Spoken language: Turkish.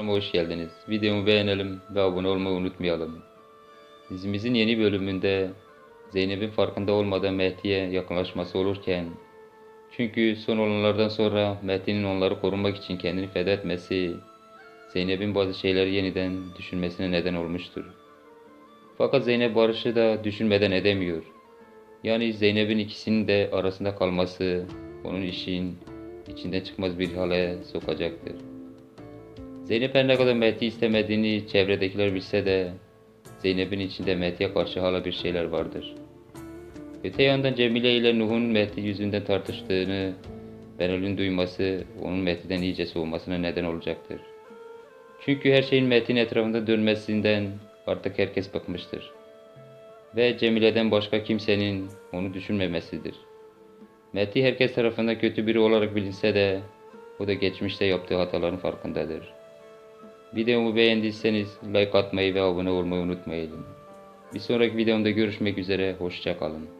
Kanalıma hoş geldiniz. Videomu beğenelim ve abone olmayı unutmayalım. Dizimizin yeni bölümünde Zeynep'in farkında olmadan Mehdi'ye yakınlaşması olurken çünkü son olanlardan sonra Mehdi'nin onları korumak için kendini feda etmesi Zeynep'in bazı şeyleri yeniden düşünmesine neden olmuştur. Fakat Zeynep Barış'ı da düşünmeden edemiyor. Yani Zeynep'in ikisinin de arasında kalması onun işin içinden çıkmaz bir hale sokacaktır. Zeynep her ne kadar Mehdi istemediğini çevredekiler bilse de Zeynep'in içinde Mehdi'ye karşı hala bir şeyler vardır. Öte yandan Cemile ile Nuh'un Mehdi yüzünden tartıştığını Benel'in duyması onun Mehdi'den iyice soğumasına neden olacaktır. Çünkü her şeyin Mehdi'nin etrafında dönmesinden artık herkes bıkmıştır. Ve Cemile'den başka kimsenin onu düşünmemesidir. Mehdi herkes tarafından kötü biri olarak bilinse de o da geçmişte yaptığı hataların farkındadır. Videomu beğendiyseniz like atmayı ve abone olmayı unutmayın. Bir sonraki videomda görüşmek üzere, hoşça kalın.